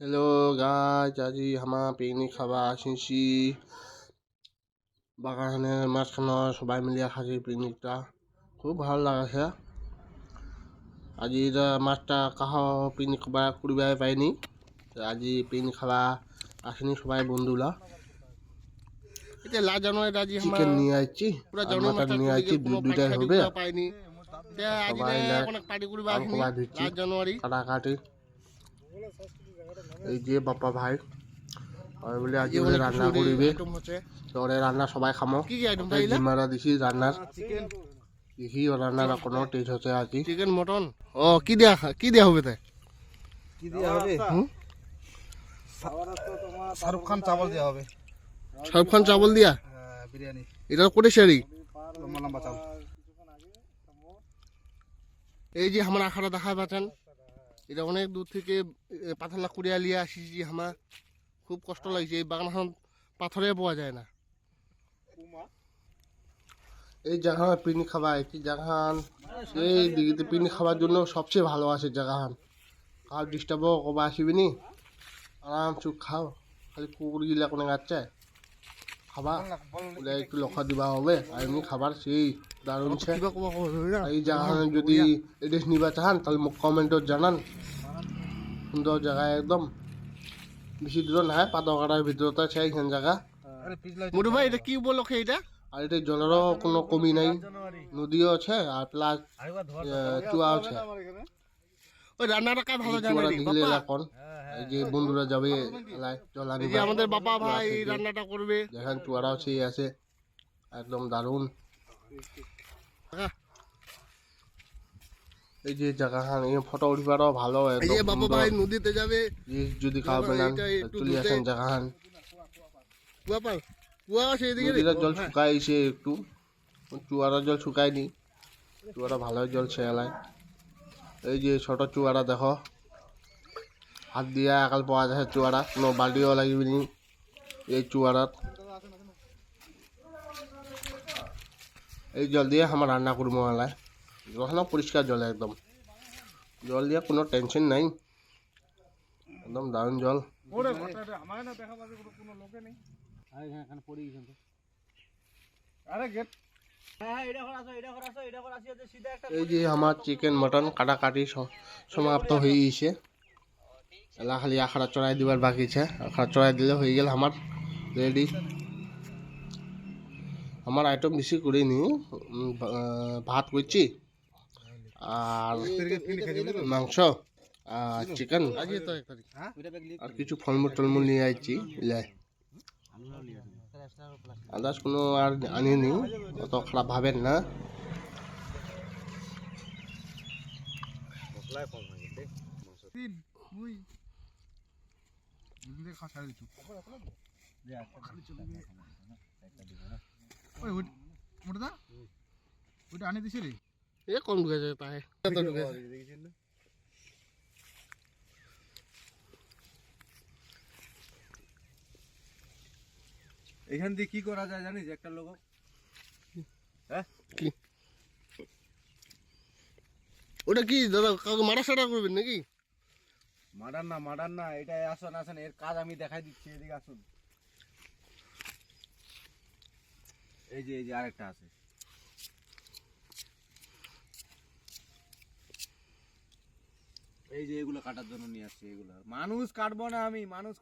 Hello গাছ আজি আমার পিকনিক খাবা আসিছি। বাগানের মাঝখানে সবাই মিলিয়ে খাচ্ছি পিকনিকটা। খুব ভালো লাগছে আজি এটা মাছটা কাহ পিকনিক খাবা করিবাই পাইনি। আজি পিকনিক খাবা আসেনি সবাই বন্ধুরা এটা লাল জানুয়ারি আজি চিকেন নিয়ে আসছি পুরা জানুয়ারি নিয়ে আসছি দুইটাই হবে। পাইনি। আজি অনেক পার্টি আসিনি জানুয়ারি কাটাকাটি। এই যে বাপ্পা ভাই। আর বলে আজ বলে রান্না করিবে। তোরে রান্না সবাই খামো। জিমারা দিছি রান্নার। চিকেন দেখি ও রান্নার কোনো টেস্ট হচ্ছে আজি। চিকেন মটন ও কি দেয়া কি দেয়া হবে তাই কি দেওয়া হবে? শাহরুখ খান চাवल দেওয়া হবে। শাহরুখ খান চাবল দিয়া? হ্যাঁ, বিরিয়ানি। এটা কোটে শাড়ি লম্বা লম্বা চাল এই যে আমার আখাড়া দেখা পাচ্ছেন এটা অনেক দূর থেকে পাথরলা কুড়িয়া লিয়ে আসিছি আমার। খুব কষ্ট লাগছে এই বাগানখন পাথরে পাওয়া যায় না। এই জায়গা পিকনিক খাবা এই জায়গান এই দিকে পিকনিক খাবার জন্য সবচেয়ে ভালো আছে জায়গাহান কার ডিস্টার্বও কবা আসিবি নি? আরাম চুপ খাও খালি কুকুর গিলা কোনে গাচ্ছে খাবা। ওটা একটু লক্ষ্য দিবা হবে। আর এমনি খাবার সেই দারুণ ছে। না? এই জায়গাখানে যদি এড্রেস নিবা চাহান তাহলে মোক কমেন্টত জানান। সুন্দর জায়গা একদম। বেশি দূর নাই পাতকাটার ভিতরতে আছে এইখান জায়গা আরে মোটু ভাই এটা কি উপলক্ষে এটা আর এটা জলেরও কোনো কমি নাই। নদীও আছে আর প্লাস চুয়া আছে। ওই রান্নাটা কাজ ভালো জানে চুয়াটা রে, দিলে বাপ্পা। এখন এই যে বন্ধুরা যাবে এলাই জল এই আমাদের বাবা ভাই রান্নাটা করবে। যেখান চুয়ারাও সেই আছে। একদম দারুণ। হ্যাঁ। এই যে জায়গাখান এই ফটো উঠিবারও ভালো এই যে বাবা ভাই নদীতে যাবে। যদি চলে। আসেন কুয়া কুয়া জল শুকাইছে একটু। চুয়ারার জল শুকায়নি। চুয়ারা ভালো জল ছেলায় এই যে ছোট চুয়ারা দেখো। হাত দিয়া একাল পাওয়া যায় চুয়ারা কোনো বাল্টিও লাগিবি নি এই চুয়ারাত এই জল দিয়ে আমার রান্না করব এলায় জলখানা পরিষ্কার জল একদম। জল দিয়ে কোনো টেনশন নাই। একদম দারুণ জল। এই যে আমার চিকেন মটন কাটাকাটি সমাপ্ত হয়ে গেছে। এলা খালি আখড়া চড়াই দিবার বাকি আছে। আখড়া চড়াই দিলে হয়ে গেল আমার রেডি। আমার আইটেম বেশি করিনি। ভাত করছি। আর মাংস আর চিকেন। আর কিছু ফলমূল টলমূল নিয়ে আইছি। ইলাই আদার্স কোনো আর আনিনি অত খারাপ ভাবেন না। মোটা আনি দিছি রে এ কম ঢুকেছে এত ঢুকেছে। এখান দিয়ে কি করা যায় জানিস একটা লোক? কি? ওটা কি দাদা কাউকে মারা সারা করবেন নাকি? মার্ডার না মার্ডার না এটা আসুন আসুন এর কাজ আমি দেখাই দিচ্ছি এদিকে আসুন। এই যে এই যে আরেকটা আছে। এই যে এগুলো কাটার জন্য নিয়ে আসছি এগুলো। মানুষ কাটবো না আমি মানুষ